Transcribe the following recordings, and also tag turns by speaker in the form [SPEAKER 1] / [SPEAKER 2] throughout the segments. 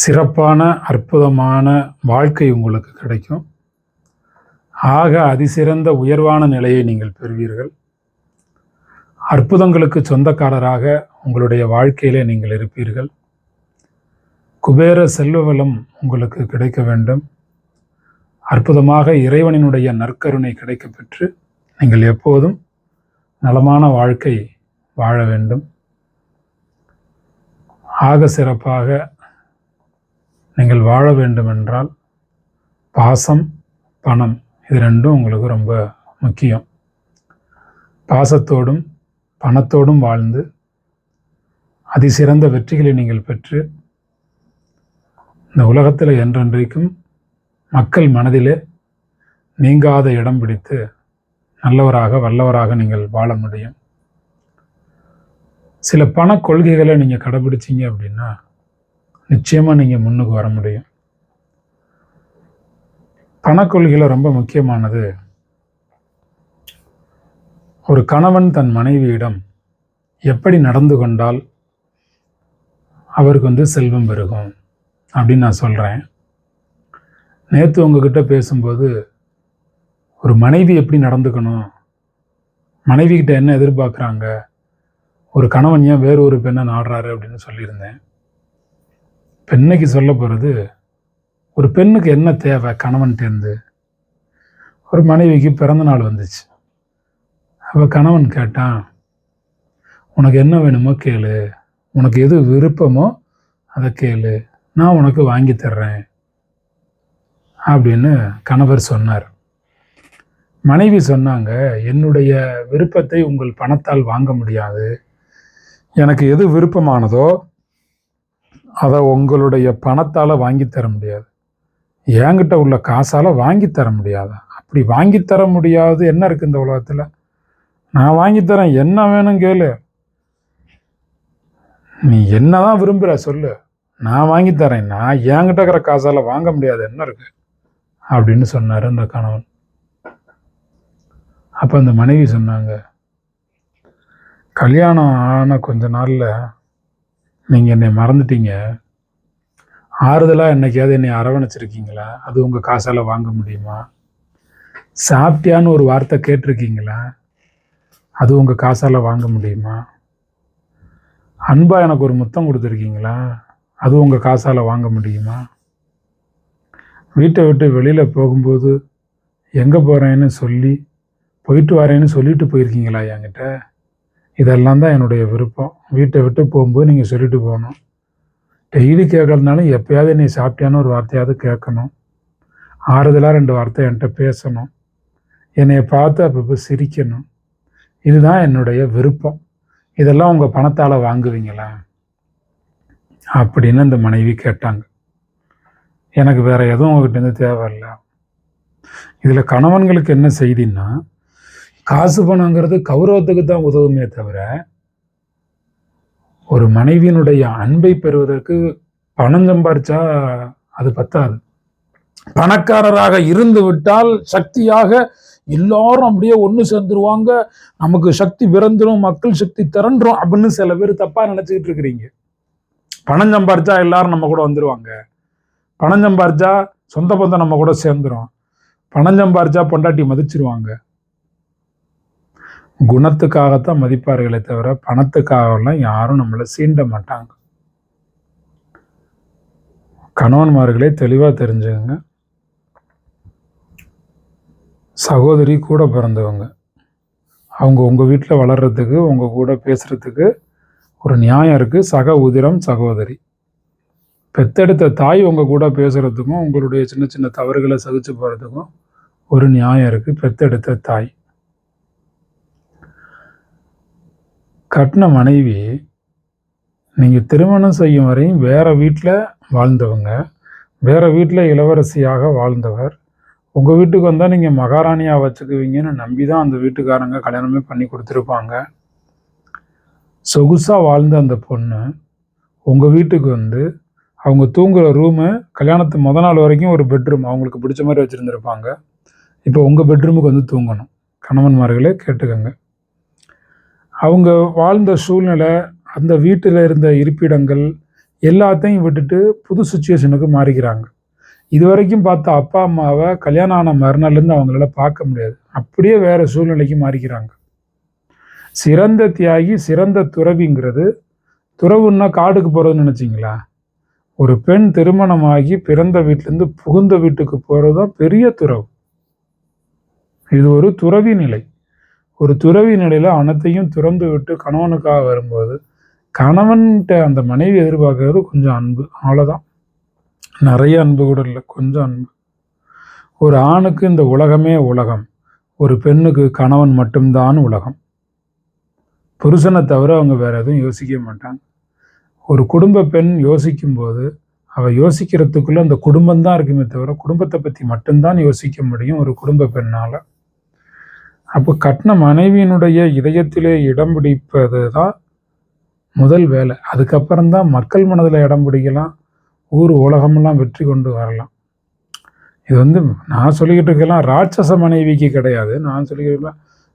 [SPEAKER 1] சிறப்பான அற்புதமான வாழ்க்கை உங்களுக்கு கிடைக்கும். ஆக அதிசிறந்த உயர்வான நிலையை நீங்கள் பெறுவீர்கள். அற்புதங்களுக்கு சொந்தக்காரராக உங்களுடைய வாழ்க்கையிலே நீங்கள் இருப்பீர்கள். குபேர செல்வவலம் உங்களுக்கு கிடைக்க வேண்டும். அற்புதமாக இறைவனினுடைய நற்கருணை கிடைக்கப்பெற்று நீங்கள் எப்போதும் நலமான வாழ்க்கை வாழ வேண்டும். ஆக சிறப்பாக நீங்கள் வாழ வேண்டுமென்றால் பாசம் பணம் இது ரெண்டும் உங்களுக்கு ரொம்ப முக்கியம். பாசத்தோடும் பணத்தோடும் வாழ்ந்து அதிசிறந்த வெற்றிகளை நீங்கள் பெற்று இந்த உலகத்தில் என்றென்றைக்கும் மக்கள் மனதிலே நீங்காத இடம் பிடித்து நல்லவராக வல்லவராக நீங்கள் வாழ முடியும். சில பண கொள்கைகளை நீங்கள் கடைபிடிச்சிங்க அப்படின்னா நிச்சயமாக நீங்கள் முன்னுக்கு வர முடியும். பணக்கொள்கையில் ரொம்ப முக்கியமானது ஒரு கணவன் தன் மனைவியிடம் எப்படி நடந்து கொண்டால் அவருக்கு வந்து செல்வம் பெருகும் அப்படின்னு நான் சொல்கிறேன் நேற்று உங்ககிட்ட பேசும்போது ஒரு மனைவி எப்படி நடந்துக்கணும் மனைவிக்கிட்ட என்ன எதிர்பார்க்குறாங்க ஒரு கணவன் ஏன் வேறு ஒரு பெண்ணை நாடுறாரு அப்படின்னு சொல்லியிருந்தேன். பெண்ணைக்கு சொல்ல போகிறது ஒரு பெண்ணுக்கு என்ன தேவை? கணவன்கிட்டேருந்து ஒரு மனைவிக்கு பிறந்த நாள் வந்துச்சு. அப்போ கணவன் கேட்டான் உனக்கு என்ன வேணுமோ கேளு. உனக்கு எது விருப்பமோ அதை கேளு. நான் உனக்கு வாங்கி தர்றேன். அப்படின்னு கணவர் சொன்னார். மனைவி சொன்னாங்க என்னுடைய விருப்பத்தை உங்கள் பணத்தால் வாங்க முடியாது. எனக்கு எது விருப்பமானதோ அதை உங்களுடைய பணத்தால் வாங்கித்தர தர முடியாது. என்கிட்ட உள்ள காசால் வாங்கி தர முடியாது. அப்படி வாங்கித்தர தர முடியாது. என்ன இருக்குது இந்த உலகத்தில்? நான் வாங்கி தரேன். என்ன வேணும் கேளு. நீ என்ன தான் விரும்புகிற சொல்லு. நான் வாங்கித்தரேன் நான் என்கிட்ட இருக்கிற காசால் வாங்க முடியாது. என்ன இருக்கு? அப்படின்னு சொன்னார் அந்த கணவன். அப்போ அந்த மனைவி சொன்னாங்க கல்யாணம் ஆன கொஞ்ச நாளில் நீங்கள் என்னை மறந்துட்டீங்க. ஆறுதலாக என்னைக்காவது என்னை அரவணைச்சிருக்கீங்களா? அது உங்கள் காசால் வாங்க முடியுமா? சாப்பிட்டியான்னு ஒரு வார்த்தை கேட்டிருக்கீங்களா? அது உங்கள் காசால் வாங்க முடியுமா? அன்பாக எனக்கு ஒரு முத்தம் கொடுத்துருக்கீங்களா? அது உங்கள் காசால் வாங்க முடியுமா? வீட்டை விட்டு வெளியில் போகும்போது எங்கே போகிறேன்னு சொல்லி போயிட்டு வரேன்னு சொல்லிட்டு போயிருக்கீங்களா என்கிட்ட? இதெல்லாம் தான் என்னுடைய விருப்பம். வீட்டை விட்டு போகும்போது நீங்கள் சொல்லிட்டு போகணும். டெய்லி கேட்கறதுனாலும் எப்பயாவது நீ சாப்பிட்டியான்னு ஒரு வார்த்தையாவது கேட்கணும். ஆறுதலாக ரெண்டு வார்த்தை என்கிட்ட பேசணும். என்னையை பார்த்து அப்பப்போ சிரிக்கணும். இதுதான் என்னுடைய விருப்பம். இதெல்லாம் உங்கள் பணத்தால் வாங்குவீங்களா? அப்படின்னு அந்த மனைவி கேட்டாங்க. எனக்கு வேறு எதுவும் உங்ககிட்டேருந்து தேவையில்லை. இதில் கணவன்களுக்கு என்ன செய்தின்னா காசு பணங்கிறது கௌரவத்துக்கு தான் உதவுமே தவிர ஒரு மனைவியினுடைய அன்பை பெறுவதற்கு பணம் சம்பாரிச்சா அது பத்தாது. பணக்காரராக இருந்து விட்டால் சக்தியாக எல்லாரும் அப்படியே ஒன்று சேர்ந்துருவாங்க. நமக்கு சக்தி பிறந்துடும் மக்கள் சக்தி திரண்டுரும் அப்படின்னு சில பேர் தப்பாக நினச்சிக்கிட்டு இருக்கிறீங்க. பணம் சம்பாரிச்சா எல்லாரும் நம்ம கூட வந்துடுவாங்க பணம் சம்பாரிச்சா சொந்த பந்தம் நம்ம கூட சேர்ந்துரும். பணம் சம்பாரிச்சா பொண்டாட்டி மதிச்சிருவாங்க. குணத்துக்காகத்தான் மதிப்பார்களே தவிர பணத்துக்காகலாம் யாரும் நம்மளை சீண்ட மாட்டாங்க. கணவன்மார்களே தெளிவாக தெரிஞ்சுக்கங்க. சகோதரி கூட பிறந்தவங்க. அவங்க உங்கள் வீட்டில் வளர்கிறதுக்கு உங்கள் கூட பேசுகிறதுக்கு ஒரு நியாயம் இருக்குது சக உதிரம் சகோதரி. பெத்தெடுத்த தாய் உங்கள் கூட பேசுகிறதுக்கும் உங்களுடைய சின்ன சின்ன தவறுகளை சகிச்சு போகிறதுக்கும் ஒரு நியாயம் இருக்குது பெத்தெடுத்த தாய். கட்டின மனைவி நீங்கள் திருமணம் செய்யும் வரையும் வேறு வீட்டில் வாழ்ந்தவங்க வேறு வீட்டில் இளவரசியாக வாழ்ந்தவர். உங்கள் வீட்டுக்கு வந்தால் நீங்கள் மகாராணியாக வச்சுக்குவீங்கன்னு நம்பி தான் அந்த வீட்டுக்காரங்க கல்யாணமே பண்ணி கொடுத்துருப்பாங்க. சொகுசாக வாழ்ந்த அந்த பொண்ணு உங்கள் வீட்டுக்கு வந்து அவங்க தூங்குகிற ரூமு கல்யாணத்து முத நாள் வரைக்கும் ஒரு பெட்ரூம் அவங்களுக்கு பிடிச்ச மாதிரி வச்சுருந்துருப்பாங்க. இப்போ உங்கள் பெட்ரூமுக்கு வந்து தூங்கணும். கணவன்மார்களே கேட்டுக்கோங்க. அவங்க வாழ்ந்த சூழ்நிலை அந்த வீட்டில் இருந்த இருப்பிடங்கள் எல்லாத்தையும் விட்டுட்டு புது சுச்சுவேஷனுக்கு மாறிக்கிறாங்க. இது வரைக்கும் பார்த்த அப்பா அம்மாவை கல்யாணம் ஆன மறுநாள்லேருந்து அவங்களால பார்க்க முடியாது. அப்படியே வேறு சூழ்நிலைக்கு மாறிக்கிறாங்க. சிறந்த தியாகி சிறந்த துறவிங்கிறது துறவுன்னா காடுக்கு போகிறதுன்னு நினச்சிங்களா? ஒரு பெண் திருமணமாகி பிறந்த வீட்டிலேருந்து புகுந்த வீட்டுக்கு போகிறது தான் பெரிய துறவு. இது ஒரு துறவி நிலை. ஒரு துறவி நிலையில் அனைத்தையும் துறந்து விட்டு கணவனுக்காக வரும்போது கணவன்கிட்ட அந்த மனைவி எதிர்பார்க்கறது கொஞ்சம் அன்பு. அவ்வளோதான் நிறைய அன்பு கூட இல்லை. கொஞ்சம் அன்பு. ஒரு ஆணுக்கு இந்த உலகமே உலகம். ஒரு பெண்ணுக்கு கணவன் மட்டும்தான் உலகம். புருஷனை தவிர அவங்க வேற எதுவும் யோசிக்க மாட்டாங்க. ஒரு குடும்ப பெண் யோசிக்கும்போது அவள் யோசிக்கிறதுக்குள்ளே அந்த குடும்பம் தான் இருக்குமே தவிர குடும்பத்தை பற்றி மட்டும்தான் யோசிக்க முடியும் ஒரு குடும்ப பெண்ணால். அப்போ கட்டின மனைவியினுடைய இதயத்திலே இடம் பிடிப்பது தான் முதல் வேலை. அதுக்கப்புறம்தான் மக்கள் மனதில் இடம் பிடிக்கலாம். ஊர் உலகமெல்லாம் வெற்றி கொண்டு வரலாம். இது வந்து நான் சொல்லிக்கிட்டு இருக்கலாம் ராட்சச மனைவிக்கு கிடையாது. நான் சொல்லிக்கிட்டு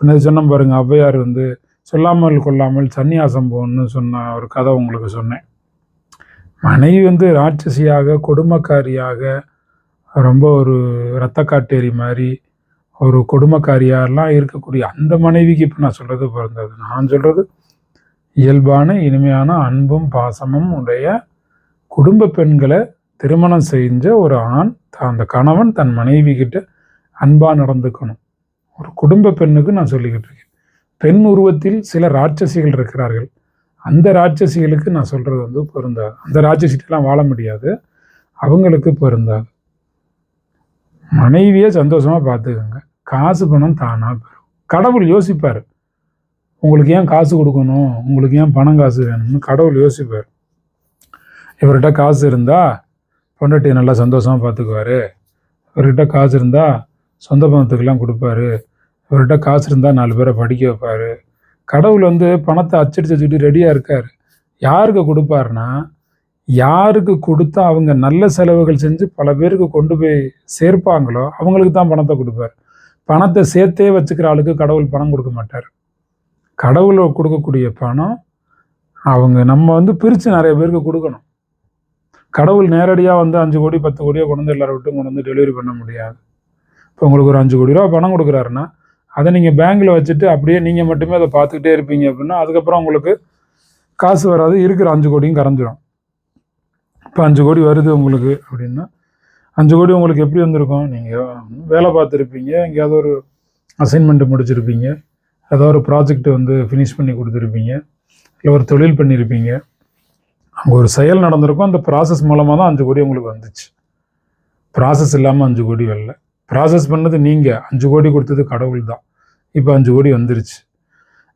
[SPEAKER 1] பின்னது சொன்ன பாருங்க ஔவையார் வந்து சொல்லாமல் கொள்ளாமல் சன்னியாசம் போகணும்னு சொன்ன ஒரு கதை உங்களுக்கு சொன்னேன். மனைவி வந்து ராட்சசியாக கொடுமக்காரியாக ரொம்ப ஒரு இரத்த காட்டேரி மாதிரி ஒரு கொடுமைக்காரியாரெல்லாம் இருக்கக்கூடிய அந்த மனைவிக்கு இப்போ நான் சொல்கிறது பிறந்தது நான் சொல்கிறது இயல்பான இனிமையான அன்பும் பாசமும் உடைய குடும்ப பெண்களை திருமணம் செஞ்ச ஒரு ஆண் அந்த கணவன் தன் மனைவி கிட்ட அன்பாக நடந்துக்கணும். ஒரு குடும்ப பெண்ணுக்கு நான் சொல்லிக்கிட்டு இருக்கேன். பெண் உருவத்தில் சில ராட்சசிகள் இருக்கிறார்கள். அந்த ராட்சசிகளுக்கு நான் சொல்கிறது வந்து பொருந்தாது. அந்த ராட்சசிட்டெல்லாம் வாழ முடியாது. அவங்களுக்கு பொருந்தாது. மனைவியை சந்தோஷமாக பார்த்துக்கோங்க. காசு பணம் தானாக பெறும் கடவுள் யோசிப்பார். உங்களுக்கு ஏன் காசு கொடுக்கணும்? உங்களுக்கு ஏன் பணம் காசு வேணும்னு கடவுள் யோசிப்பார். இவர்கிட்ட காசு இருந்தால் பொண்டாட்டியை நல்லா சந்தோஷமாக பார்த்துக்குவார். இவர்கிட்ட காசு இருந்தால் சொந்த பணத்துக்கெல்லாம் கொடுப்பாரு. இவர்கிட்ட காசு இருந்தால் நாலு பேரை படிக்க வைப்பார். கடவுள் வந்து பணத்தை அச்சடிச்சு வச்சுட்டு ரெடியாக இருக்கார். யாருக்கு கொடுப்பாருன்னா யாருக்கு கொடுத்தா அவங்க நல்ல செலவுகள் செஞ்சு பல பேருக்கு கொண்டு போய் சேர்ப்பாங்களோ அவங்களுக்கு தான் பணத்தை கொடுப்பார். பணத்தை சேர்த்தே வச்சுக்கிற ஆளுக்கு கடவுள் பணம் கொடுக்க மாட்டார். கடவுளை கொடுக்கக்கூடிய பணம் அவங்க நம்ம வந்து பிரித்து நிறைய பேருக்கு கொடுக்கணும். கடவுள் நேரடியாக வந்து அஞ்சு கோடி பத்து கோடியோ கொண்டு வந்து எல்லாரும் விட்டும் கொண்டு வந்து டெலிவரி பண்ண முடியாது. இப்போ உங்களுக்கு ஒரு அஞ்சு கோடி ரூபா பணம் கொடுக்குறாருன்னா அதை நீங்கள் பேங்க்கில் வச்சுட்டு அப்படியே நீங்கள் மட்டுமே அதை பார்த்துக்கிட்டே இருப்பீங்க அப்படின்னா அதுக்கப்புறம் உங்களுக்கு காசு வராது இருக்கிற அஞ்சு கோடியும் கரைஞ்சிரும். இப்போ அஞ்சு கோடி வருது உங்களுக்கு அப்படின்னா அஞ்சு கோடி உங்களுக்கு எப்படி வந்திருக்கும்? நீங்கள் வேலை பார்த்துருப்பீங்க எங்கேயாவது ஒரு அசைன்மெண்ட்டு முடிச்சிருப்பீங்க ஏதோ ஒரு ப்ராஜெக்ட் வந்து ஃபினிஷ் பண்ணி கொடுத்துருப்பீங்க இல்லை ஒரு தொழில் பண்ணியிருப்பீங்க அங்கே ஒரு செயல் நடந்திருக்கும் அந்த ப்ராசஸ் மூலமாக தான் அஞ்சு கோடி உங்களுக்கு வந்துச்சு. ப்ராசஸ் இல்லாமல் அஞ்சு கோடி வரல. ப்ராசஸ் பண்ணது நீங்கள் அஞ்சு கோடி கொடுத்தது கடவுள் தான் இப்போ அஞ்சு கோடி வந்துருச்சு.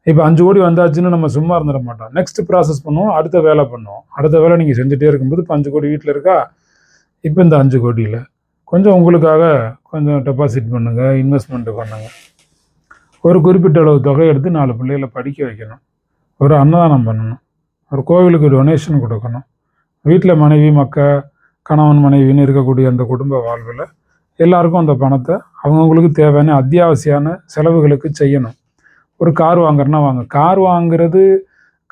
[SPEAKER 1] இப்போ அஞ்சு கோடி வந்தாச்சுன்னு நம்ம சும்மா இருந்துட மாட்டோம். நெக்ஸ்ட் ப்ராசஸ் பண்ணுவோம் அடுத்த வேலை பண்ணுவோம். அடுத்த வேலை நீங்கள் செஞ்சுட்டே இருக்கும்போது இப்போ அஞ்சு கோடி வீட்டில் இருக்கா? இப்போ இந்த அஞ்சு கோடியில். கொஞ்சம் உங்களுக்காக கொஞ்சம் டெபாசிட் பண்ணுங்கள் இன்வெஸ்ட்மெண்ட்டு பண்ணுங்கள் ஒரு குறிப்பிட்ட அளவு தொகை எடுத்து நாலு பிள்ளைகளை படிக்க வைக்கணும். ஒரு அன்னதானம் பண்ணணும். ஒரு கோவிலுக்கு டொனேஷன் கொடுக்கணும். வீட்டில் மனைவி மக்கள் கணவன் மனைவின்னு இருக்கக்கூடிய அந்த குடும்ப வாழ்வில் எல்லாருக்கும் அந்த பணத்தை அவங்கவுங்களுக்கு தேவையான அத்தியாவசியான செலவுகளுக்கு செய்யணும். ஒரு கார் வாங்குறேன்னா வாங்க. கார் வாங்குறது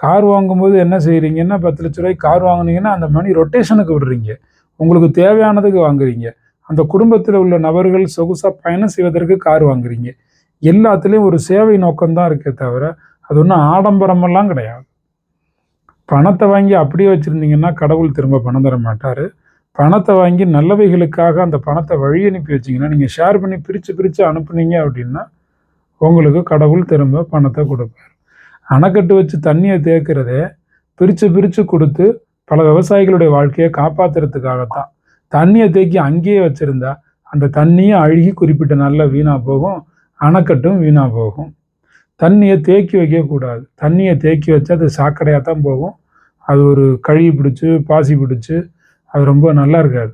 [SPEAKER 1] கார் வாங்கும்போது என்ன செய்கிறீங்கன்னா பத்து லட்ச ரூபாய்க்கு கார் வாங்கினீங்கன்னா அந்த மணி ரொட்டேஷனுக்கு விடுறீங்க. உங்களுக்கு தேவையானதுக்கு வாங்குறீங்க. அந்த குடும்பத்தில் உள்ள நபர்கள் சொகுசாக பயணம் செய்வதற்கு கார் வாங்குறீங்க. எல்லாத்துலேயும் ஒரு சேவை நோக்கம்தான் இருக்கே தவிர அது ஒன்றும் ஆடம்பரமெல்லாம் கிடையாது. பணத்தை வாங்கி அப்படியே வச்சுருந்தீங்கன்னா கடவுள் திரும்ப பணம் தர மாட்டார். பணத்தை வாங்கி நல்லவைகளுக்காக அந்த பணத்தை வழி அனுப்பி வச்சிங்கன்னா நீங்கள் ஷேர் பண்ணி பிரித்து பிரித்து அனுப்புனீங்க அப்படின்னா உங்களுக்கு கடவுள் திரும்ப பணத்தை கொடுப்பார். அணைக்கட்டு வச்சு தண்ணியை தேக்கிறதே பிரித்து பிரித்து கொடுத்து பல விவசாயிகளுடைய வாழ்க்கையை காப்பாற்றுறதுக்காகத்தான் தண்ணியை தேக்கி அங்கேயே வச்சுருந்தா அந்த தண்ணியை அழுகி குறிப்பிட்ட நாளில் வீணாக போகும் அணைக்கட்டும் வீணாக போகும். தண்ணியை தேக்கி வைக்கக்கூடாது தண்ணியை தேக்கி வச்சா அது சாக்கடையாக தான் போகும். அது ஒரு கழுவி பிடிச்சி பாசி பிடிச்சி அது ரொம்ப நல்லா இருக்காது.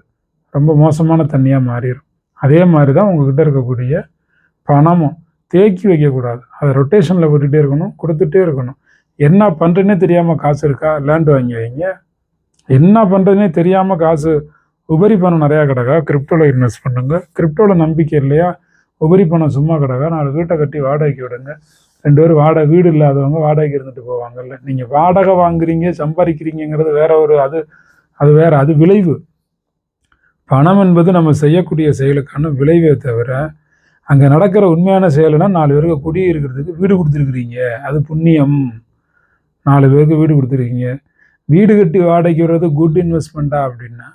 [SPEAKER 1] ரொம்ப மோசமான தண்ணியாக மாறிடும் அதே மாதிரி தான் உங்ககிட்ட இருக்கக்கூடிய பணமும். தேக்கி வைக்கக்கூடாது. அதை ரொட்டேஷனில் போட்டுகிட்டே இருக்கணும் கொடுத்துட்டே இருக்கணும். என்ன பண்ணுறேன்னே தெரியாமல் காசு இருக்கா? லேண்ட் வாங்கி வைங்க என்ன பண்ணுறதுனே தெரியாமல் காசு உபரி பணம் நிறையா கிடக்கா? கிரிப்டோவில் இன்வெஸ்ட் பண்ணுங்க. கிரிப்டோவில் நம்பிக்கை இல்லையா? உபரி பணம் சும்மா கிடக்கா? நாலு வீட்டை கட்டி வாடகைக்கு விடுங்க. ரெண்டு பேரும் வாடகை வீடு இல்லாதவங்க வாடகைக்கு இருந்துட்டு போவாங்கல்ல. நீங்கள் வாடகை வாங்குறீங்க சம்பாதிக்கிறீங்கிறது வேற ஒரு அது அது வேற அது விளைவு. பணம் என்பது நம்ம செய்யக்கூடிய செயலுக்கான விளைவே தவிர அங்கே நடக்கிற உண்மையான செயல்னா நாலு பேருக்கு குடி இருக்கிறதுக்கு வீடு கொடுத்துருக்குறீங்க. அது புண்ணியம். நாலு பேருக்கு வீடு கொடுத்துருக்கீங்க. வீடு கட்டி வாடகைக்கு விடுறது குட் இன்வெஸ்ட்மெண்ட்டா அப்படின்னா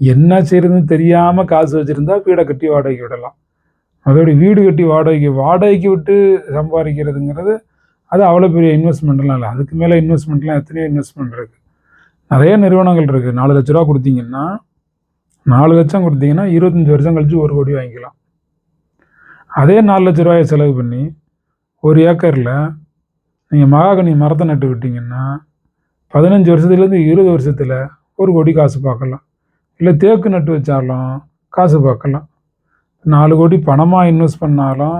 [SPEAKER 1] என்ன செய்யறதுன்னு தெரியாமல் காசு வச்சுருந்தா வீடை கட்டி வாடகைக்கு விடலாம். அதோட வீடு கட்டி வாடகைக்கு வாடகைக்கு விட்டு சம்பாதிக்கிறதுங்கிறது அது அவ்வளோ பெரிய இன்வெஸ்ட்மெண்ட்லாம் இல்லை. அதுக்கு மேலே இன்வெஸ்ட்மெண்ட்லாம் எத்தனையோ இன்வெஸ்ட்மெண்ட் இருக்குது நிறைய நிறுவனங்கள் இருக்குது நாலு லட்ச ரூபா கொடுத்தீங்கன்னா நாலு லட்சம் கொடுத்தீங்கன்னா இருபத்தஞ்சி வருஷம் கழிச்சு ஒரு கோடி வாங்கிக்கலாம். அதே நாலு லட்ச ரூபாயை செலவு பண்ணி ஒரு ஏக்கரில் நீங்கள் மகாகனி மரத்தை நட்டு விட்டிங்கன்னா பதினஞ்சு வருஷத்துலேருந்து இருபது வருஷத்தில் ஒரு கோடி காசு பார்க்கலாம். இல்லை தேக்கு நட்டு வச்சாலும் காசு பார்க்கலாம். நாலு கோடி பணமாக இன்வெஸ்ட் பண்ணாலும்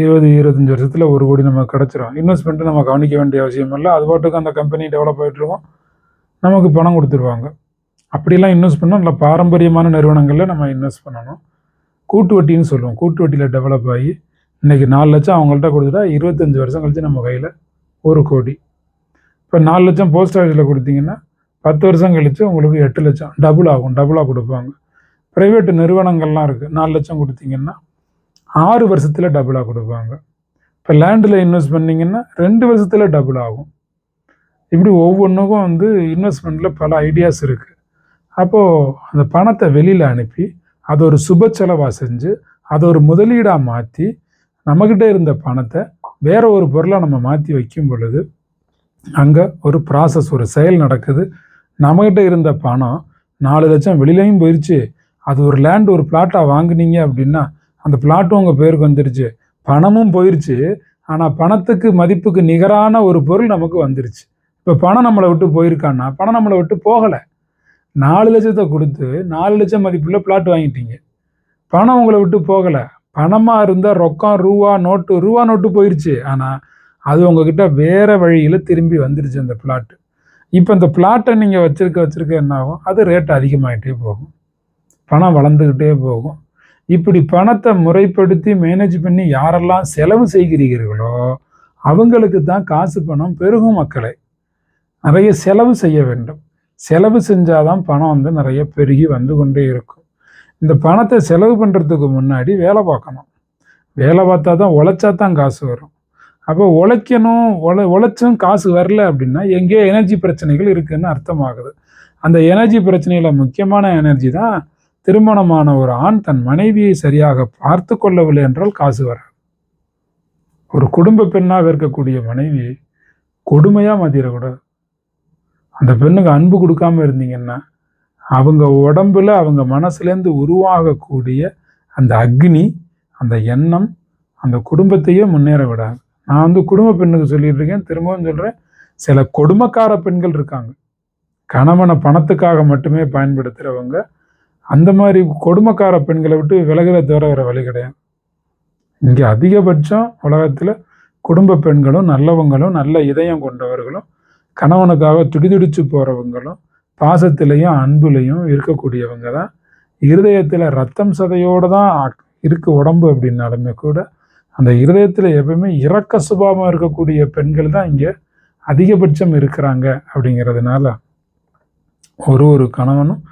[SPEAKER 1] இருபது இருபத்தஞ்சி வருஷத்தில் ஒரு கோடி நமக்கு கிடச்சிரும். இன்வெஸ்ட்மெண்ட்டு நம்ம கவனிக்க வேண்டிய அவசியம் இல்லை. அது பாட்டுக்கு அந்த கம்பெனி டெவலப் ஆகிட்டுருக்கோம் நமக்கு பணம் கொடுத்துருவாங்க. அப்படிலாம் இன்வெஸ்ட் பண்ணால் நல்ல பாரம்பரியமான நிறுவனங்களில் நம்ம இன்வெஸ்ட் பண்ணணும். கூட்டு வட்டின்னு சொல்லுவோம். கூட்டு வட்டியில் டெவலப் ஆகி இன்றைக்கி நாலு லட்சம் அவங்கள்ட்ட கொடுத்துட்டா இருபத்தஞ்சி வருஷம் கழிச்சு நம்ம கையில் ஒரு கோடி. இப்போ நாலு லட்சம் போஸ்ட் ஆஃபீஸில் கொடுத்தீங்கன்னா பத்து வருஷம் கழித்து உங்களுக்கு எட்டு லட்சம். டபுள் ஆகும். டபுளாக கொடுப்பாங்க. ப்ரைவேட் நிறுவனங்கள்லாம் இருக்குது நாலு லட்சம் கொடுத்தீங்கன்னா ஆறு வருஷத்தில் டபுளாக கொடுப்பாங்க. இப்போ லேண்டில் இன்வெஸ்ட் பண்ணிங்கன்னா ரெண்டு வருஷத்தில் டபுள் ஆகும். இப்படி ஒவ்வொன்றுக்கும் வந்து இன்வெஸ்ட்மெண்ட்டில் பல ஐடியாஸ் இருக்குது அப்போது அந்த பணத்தை வெளியில் அனுப்பி அதை ஒரு சுப செலவாக செஞ்சு அதை ஒரு முதலீடாக மாற்றி நம்மக்கிட்ட இருந்த பணத்தை வேற ஒரு பொருளாக நம்ம மாற்றி வைக்கும் பொழுது அங்கே ஒரு ப்ராசஸ் ஒரு செயல் நடக்குது. நம்மக்கிட்ட இருந்த பணம் நாலு லட்சம் வெளியிலையும் போயிடுச்சு அது ஒரு லேண்ட் ஒரு பிளாட்டாக வாங்குனீங்க அப்படின்னா அந்த பிளாட்டும் உங்கள் பேருக்கு வந்துருச்சு. பணமும் போயிடுச்சு ஆனால் பணத்துக்கு மதிப்புக்கு நிகரான ஒரு பொருள் நமக்கு வந்துருச்சு. இப்போ பணம் நம்மளை விட்டு போயிருக்கான்னா பணம் நம்மளை விட்டு போகலை. நாலு லட்சத்தை கொடுத்து நாலு லட்சம் மதிப்புள்ள பிளாட் வாங்கிட்டீங்க. பணம் உங்களை விட்டு போகலை. பணமாக இருந்தால் ரொக்கம் ரூபா நோட்டு ரூபா நோட்டு போயிடுச்சு ஆனால் அது உங்ககிட்ட வேறு வழியில் திரும்பி வந்துடுச்சு அந்த பிளாட்டு இப்போ இந்த பிளாட்டை நீங்கள் வச்சுருக்க வச்சுருக்க என்ன ஆகும்? அது ரேட் அதிகமாகிட்டே போகும். பணம் வளர்ந்துக்கிட்டே போகும். இப்படி பணத்தை முறைப்படுத்தி மேனேஜ் பண்ணி யாரெல்லாம் செலவு செய்கிறீர்களோ அவங்களுக்கு தான் காசு பணம் பெருகும் மக்களை. நிறைய செலவு செய்ய வேண்டும். செலவு செஞ்சாதான் பணம் வந்து நிறைய பெருகி வந்து கொண்டே இருக்கும். இந்த பணத்தை செலவு பண்ணுறதுக்கு முன்னாடி வேலை பார்க்கணும். வேலை பார்த்தா தான் உழைச்சா தான் காசு வரும். அப்போ உழைக்கணும் உழை உழைச்சும் காசு வரல அப்படின்னா எங்கேயோ எனர்ஜி பிரச்சனைகள் இருக்குதுன்னு அர்த்தமாகுது. அந்த எனர்ஜி பிரச்சனையில் முக்கியமான எனர்ஜி தான் திருமணமான ஒரு ஆண் தன் மனைவியை சரியாக பார்த்து கொள்ளவில்லை என்றால் காசு வராது. ஒரு குடும்ப பெண்ணாக இருக்கக்கூடிய மனைவி கொடுமையாக மாற்றிடக்கூடாது அந்த பெண்ணுக்கு அன்பு கொடுக்காம இருந்தீங்கன்னா அவங்க உடம்புல அவங்க மனசுலேருந்து உருவாகக்கூடிய அந்த அக்னி அந்த எண்ணம் அந்த குடும்பத்தையே முன்னேற விடாது. நான் வந்து குடும்ப பெண்ணுக்கு சொல்லிட்டு இருக்கேன். திரும்பவும் சொல்கிறேன் சில கொடுமைக்கார பெண்கள் இருக்காங்க. கணவனை பணத்துக்காக மட்டுமே பயன்படுத்துகிறவங்க அந்த மாதிரி கொடுமைக்கார பெண்களை விட்டு விலகிற தவிர வேறு வழி கிடையாது. இங்கே அதிகபட்சம் உலகத்தில் குடும்ப பெண்களும் நல்லவங்களும் நல்ல இதயம் கொண்டவர்களும் கணவனுக்காக துடிதுடிச்சு போகிறவங்களும் பாசத்திலையும் அன்புலையும் இருக்கக்கூடியவங்க தான் இருதயத்தில் ரத்தம் சதையோடு தான் இருக்கு உடம்பு அப்படின்னாலுமே கூட அந்த இருதயத்தில் எப்பவுமே இறக்க சுபாவம் இருக்கக்கூடிய பெண்கள் தான் இங்கே அதிகபட்சம் இருக்கிறாங்க அப்படிங்கிறதுனால ஒரு ஒரு கணவனும்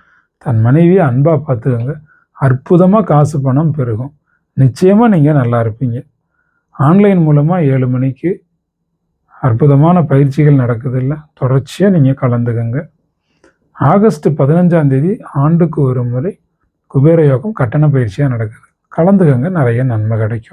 [SPEAKER 1] தன் மனைவியை அன்பாக பார்த்துக்கோங்க. அற்புதமாக காசு பணம் பெருகும். நிச்சயமாக நீங்கள் நல்லா இருப்பீங்க. ஆன்லைன் மூலமாக ஏழு மணிக்கு அற்புதமான பயிற்சிகள் நடக்குது இல்லை தொடர்ச்சியாக நீங்கள் கலந்துக்கங்க. ஆகஸ்ட் பதினஞ்சாம் தேதி ஆண்டுக்கு ஒரு முறை குபேர யோகம் கட்டண பயிற்சியாக நடக்குது. கலந்துக்கங்க நிறைய நன்மை கிடைக்கும்.